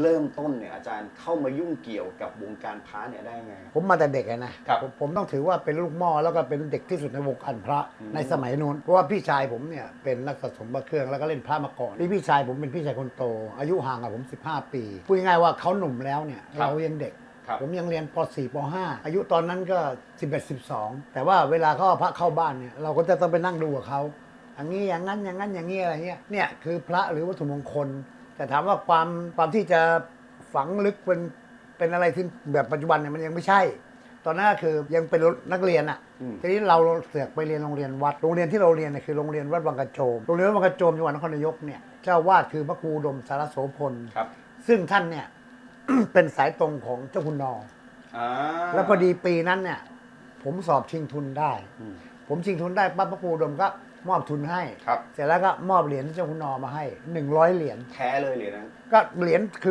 เริ่มต้นเนี่ยอาจารย์เข้ามายุ่งเกี่ยวกับวงการพระเนี่ยได้ไง ผมมาแต่เด็กอะนะครับผมผมต้องถือว่าเป็นลูกหม้อแล้วก็เป็นเด็กที่สุดในวงการพระอืม ในสมัยนู้นเพราะว่าพี่ชายผมเนี่ยเป็นนักสะสมพระเครื่องแล้วก็เล่นพระมาก่อนนี่พี่ชายผมเป็นพี่ชายคนโต อายุห่างกับผม 15 ปีพูดง่ายๆว่าเขาหนุ่มแล้วเนี่ยเรายังเด็ก ครับ ผมยังเรียนป .4 ป .5 อายุตอนนั้นก็ 11 12 แต่ว่าเวลาเขาเอาพระเข้าบ้านเนี่ยเราก็จะต้องไปนั่งดูกับเขาอย่างนี้อย่างนั้นอย่างนั้นอย่างนี้อะไรเงี้ยเนี่ยคือพระหรือวัตถุมงคล แต่ถามว่าความความที่จะฝังลึกเป็นเป็นอะไรที่แบบปัจจุบันเนี่ยมันยังไม่ใช่ ตอนนั้นก็คือยังเป็นนักเรียนอะอืมทีนี้เราเสือกไปเรียนโรงเรียนวัด โรงเรียนที่เราเรียนเนี่ยคือโรงเรียนวัดวังกระโจม โรงเรียนวัดวังกระโจมจังหวัดนครนายกเนี่ยเจ้าวาดคือพระครูอุดมสารโสพลครับ ซึ่งท่านเนี่ย เป็นสายตรงของเจ้าคุณนออ่าแล้วพอดีปีนั้นเนี่ย ผมสอบชิงทุนได้อืมผมชิงทุนได้ปั๊บพระครูอุดมก็ มอบทุนให้ ครับ เสร็จแล้วก็มอบเหรียญที่เจ้าคุณนอมาให้หนึ่งร้อยเหรียญแท้เลยเหรียญนั้น ก็เหรียญคือ